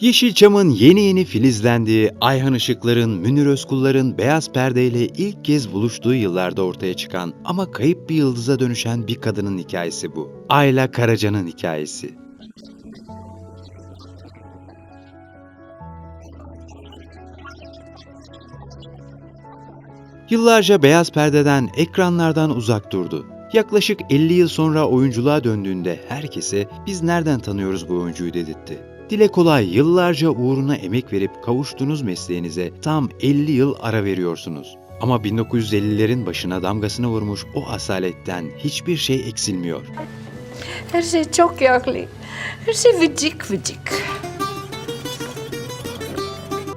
Yeşilçam'ın yeni yeni filizlendiği, Ayhan Işıklar'ın, Münir Özkullar'ın beyaz perdeyle ilk kez buluştuğu yıllarda ortaya çıkan ama kayıp bir yıldıza dönüşen bir kadının hikayesi bu. Ayla Karaca'nın hikayesi. Yıllarca beyaz perdeden, ekranlardan uzak durdu. Yaklaşık 50 yıl sonra oyunculuğa döndüğünde herkese biz nereden tanıyoruz bu oyuncuyu dedirtti. Dile kolay yıllarca uğruna emek verip kavuştuğunuz mesleğinize tam 50 yıl ara veriyorsunuz. Ama 1950'lerin başına damgasını vurmuş o asaletten hiçbir şey eksilmiyor. Her şey çok yaklı. Her şey vıcık vıcık.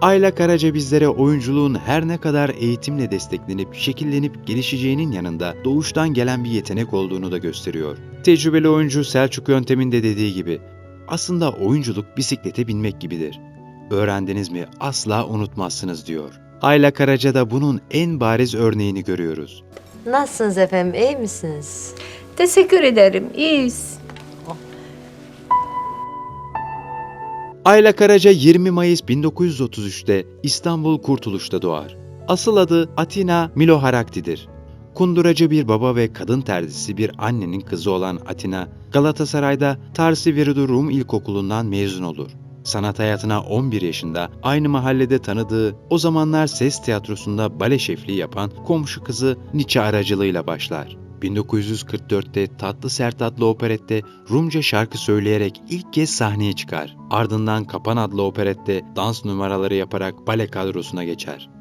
Ayla Karaca bizlere oyunculuğun her ne kadar eğitimle desteklenip, şekillenip gelişeceğinin yanında doğuştan gelen bir yetenek olduğunu da gösteriyor. Tecrübeli oyuncu Selçuk Yöntem'in de dediği gibi, aslında oyunculuk bisiklete binmek gibidir. Öğrendiniz mi asla unutmazsınız diyor. Ayla Karaca da bunun en bariz örneğini görüyoruz. Nasılsınız efendim, iyi misiniz? Teşekkür ederim. İyiyiz. Ayla Karaca 20 Mayıs 1933'te İstanbul Kurtuluş'ta doğar. Asıl adı Atina Miloharakti'dir. Kunduracı bir baba ve kadın terzisi bir annenin kızı olan Atina, Galatasaray'da Tarsi Viridu Rum İlkokulu'ndan mezun olur. Sanat hayatına 11 yaşında aynı mahallede tanıdığı, o zamanlar ses tiyatrosunda bale şefliği yapan komşu kızı Nietzsche aracılığıyla başlar. 1944'te Tatlı Sert adlı operette Rumca şarkı söyleyerek ilk kez sahneye çıkar. Ardından Kapan adlı operette dans numaraları yaparak bale kadrosuna geçer.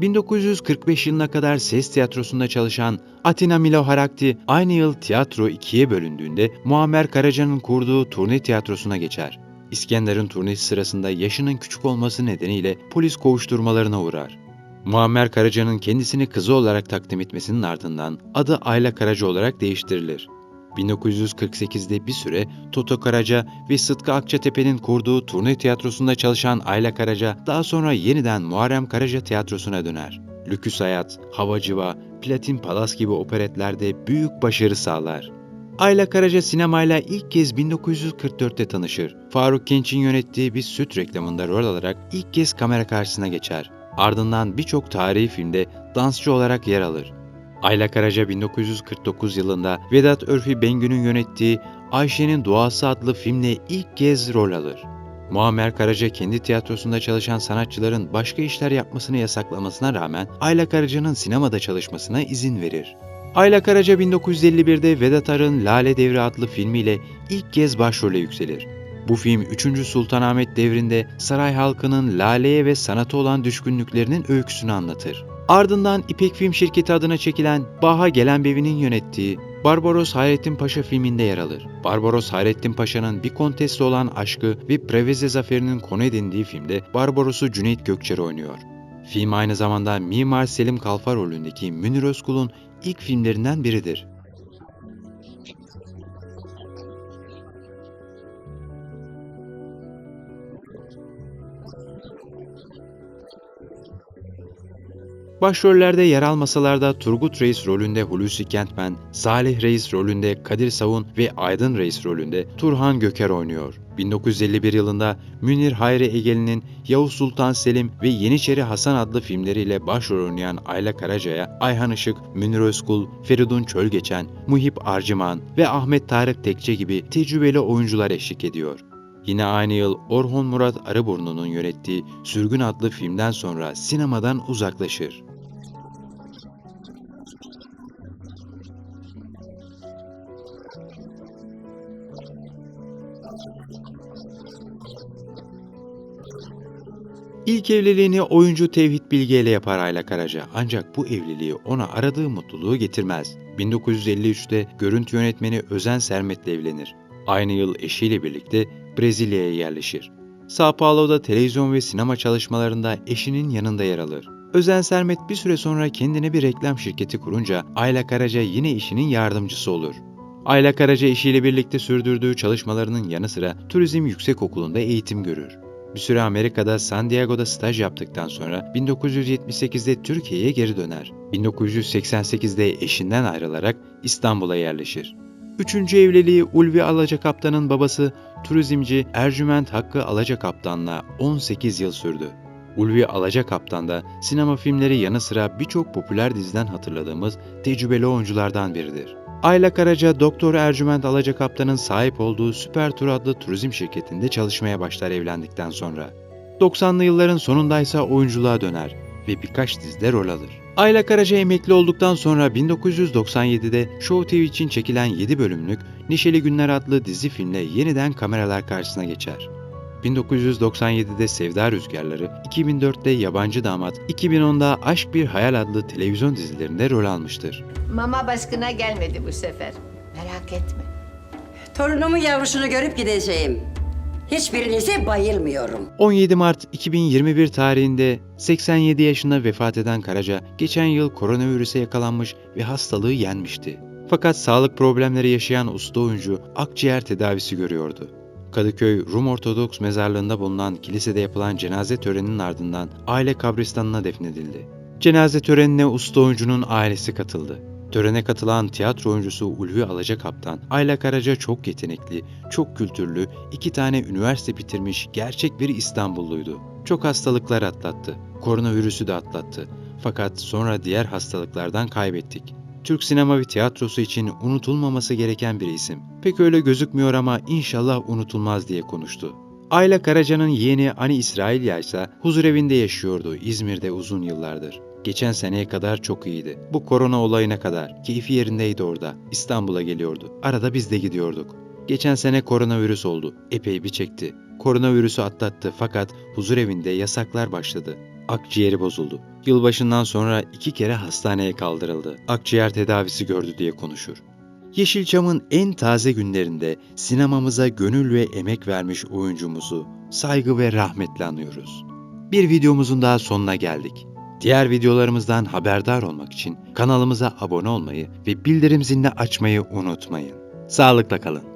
...1945 yılına kadar ses tiyatrosunda çalışan Atina Miloharakti aynı yıl tiyatro ikiye bölündüğünde Muammer Karaca'nın kurduğu turne tiyatrosuna geçer. İskender'in turnesi sırasında yaşının küçük olması nedeniyle polis kovuşturmalarına uğrar. Muammer Karaca'nın kendisini kızı olarak takdim etmesinin ardından adı Ayla Karaca olarak değiştirilir. 1948'de bir süre Toto Karaca ve Sıtkı Akçatepe'nin kurduğu turne tiyatrosunda çalışan Ayla Karaca daha sonra yeniden Muharrem Karaca tiyatrosuna döner. Lüküs Hayat, Havacıva, Platin Palas gibi operetlerde büyük başarı sağlar. Ayla Karaca sinemayla ilk kez 1944'te tanışır. Faruk Genç'in yönettiği bir süt reklamında rol alarak ilk kez kamera karşısına geçer. Ardından birçok tarihi filmde dansçı olarak yer alır. Ayla Karaca 1949 yılında Vedat Örfi Bengü'nün yönettiği Ayşe'nin Duası adlı filmle ilk kez rol alır. Muammer Karaca kendi tiyatrosunda çalışan sanatçıların başka işler yapmasını yasaklamasına rağmen Ayla Karaca'nın sinemada çalışmasına izin verir. Ayla Karaca 1951'de Vedat Ar'ın Lale Devri adlı filmiyle ilk kez başrole yükselir. Bu film 3. Sultanahmet devrinde saray halkının laleye ve sanata olan düşkünlüklerinin öyküsünü anlatır. Ardından İpek Film Şirketi adına çekilen Baha Gelenbevi'nin yönettiği Barbaros Hayrettin Paşa filminde yer alır. Barbaros Hayrettin Paşa'nın bir kontestle olan aşkı ve Preveze zaferinin konu edindiği filmde Barbaros'u Cüneyt Gökçer oynuyor. Film aynı zamanda Mimar Selim Kalfa rolündeki Münir Özkul'un ilk filmlerinden biridir. Başrollerde yer almasalar da Turgut Reis rolünde Hulusi Kentmen, Salih Reis rolünde Kadir Savun ve Aydın Reis rolünde Turhan Göker oynuyor. 1951 yılında Münir Hayri Egeli'nin Yavuz Sultan Selim ve Yeniçeri Hasan adlı filmleriyle başrol oynayan Ayla Karaca'ya Ayhan Işık, Münir Özkul, Feridun Çölgeçen, Muhip Arcıman ve Ahmet Tarık Tekçe gibi tecrübeli oyuncular eşlik ediyor. Yine aynı yıl Orhun Murat Arıburnu'nun yönettiği Sürgün adlı filmden sonra sinemadan uzaklaşır. İlk evliliğini oyuncu Tevhid Bilge ile yapar Ayla Karaca ancak bu evliliği ona aradığı mutluluğu getirmez. 1953'te görüntü yönetmeni Özen Sermet'le evlenir. Aynı yıl eşiyle birlikte Brezilya'ya yerleşir. Sao Paulo'da televizyon ve sinema çalışmalarında eşinin yanında yer alır. Özen Sermet bir süre sonra kendine bir reklam şirketi kurunca Ayla Karaca yine işinin yardımcısı olur. Ayla Karaca eşiyle birlikte sürdürdüğü çalışmalarının yanı sıra Turizm Yüksekokulu'nda eğitim görür. Bir süre Amerika'da San Diego'da staj yaptıktan sonra 1978'de Türkiye'ye geri döner. 1988'de eşinden ayrılarak İstanbul'a yerleşir. Üçüncü evliliği Ulvi Alacakaptan'ın babası turizmci Ercüment Hakkı Alacakaptan'la 18 yıl sürdü. Ulvi Alacakaptan da sinema filmleri yanı sıra birçok popüler diziden hatırladığımız tecrübeli oyunculardan biridir. Ayla Karaca, Doktor Ercüment Alacakaptan'ın sahip olduğu Süper Tur adlı turizm şirketinde çalışmaya başlar evlendikten sonra. 90'lı yılların sonundaysa oyunculuğa döner ve birkaç dizide rol alır. Ayla Karaca emekli olduktan sonra 1997'de Show TV için çekilen 7 bölümlük Neşeli Günler adlı dizi filmle yeniden kameralar karşısına geçer. 1997'de Sevda Rüzgarları, 2004'te Yabancı Damat, 2010'da Aşk Bir Hayal adlı televizyon dizilerinde rol almıştır. Mama baskına gelmedi bu sefer. Merak etme. Torunumun yavrusunu görüp gideceğim. Hiçbirinize bayılmıyorum. 17 Mart 2021 tarihinde 87 yaşında vefat eden Karaca, geçen yıl koronavirüse yakalanmış ve hastalığı yenmişti. Fakat sağlık problemleri yaşayan usta oyuncu akciğer tedavisi görüyordu. Kadıköy Rum Ortodoks mezarlığında bulunan kilisede yapılan cenaze töreninin ardından aile kabristanına defnedildi. Cenaze törenine usta oyuncunun ailesi katıldı. Törene katılan tiyatro oyuncusu Ulvi Alacakaptan, Ayla Karaca çok yetenekli, çok kültürlü, iki tane üniversite bitirmiş gerçek bir İstanbulluydu. Çok hastalıklar atlattı. Koronavirüsü de atlattı. Fakat sonra diğer hastalıklardan kaybettik. Türk sinema ve tiyatrosu için unutulmaması gereken bir isim. Pek öyle gözükmüyor ama inşallah unutulmaz diye konuştu. Ayla Karaca'nın yeğeni Ani İsrailya ise huzurevinde yaşıyordu İzmir'de uzun yıllardır. Geçen seneye kadar çok iyiydi. Bu korona olayına kadar keyfi yerindeydi orada. İstanbul'a geliyordu. Arada biz de gidiyorduk. Geçen sene koronavirüs oldu. Epey bir çekti. Koronavirüsü atlattı fakat huzurevinde yasaklar başladı. Akciğeri bozuldu. Yılbaşından sonra iki kere hastaneye kaldırıldı. Akciğer tedavisi gördü diye konuşur. Yeşilçam'ın en taze günlerinde sinemamıza gönül ve emek vermiş oyuncumuzu saygı ve rahmetle anıyoruz. Bir videomuzun daha sonuna geldik. Diğer videolarımızdan haberdar olmak için kanalımıza abone olmayı ve bildirim zilini açmayı unutmayın. Sağlıkla kalın.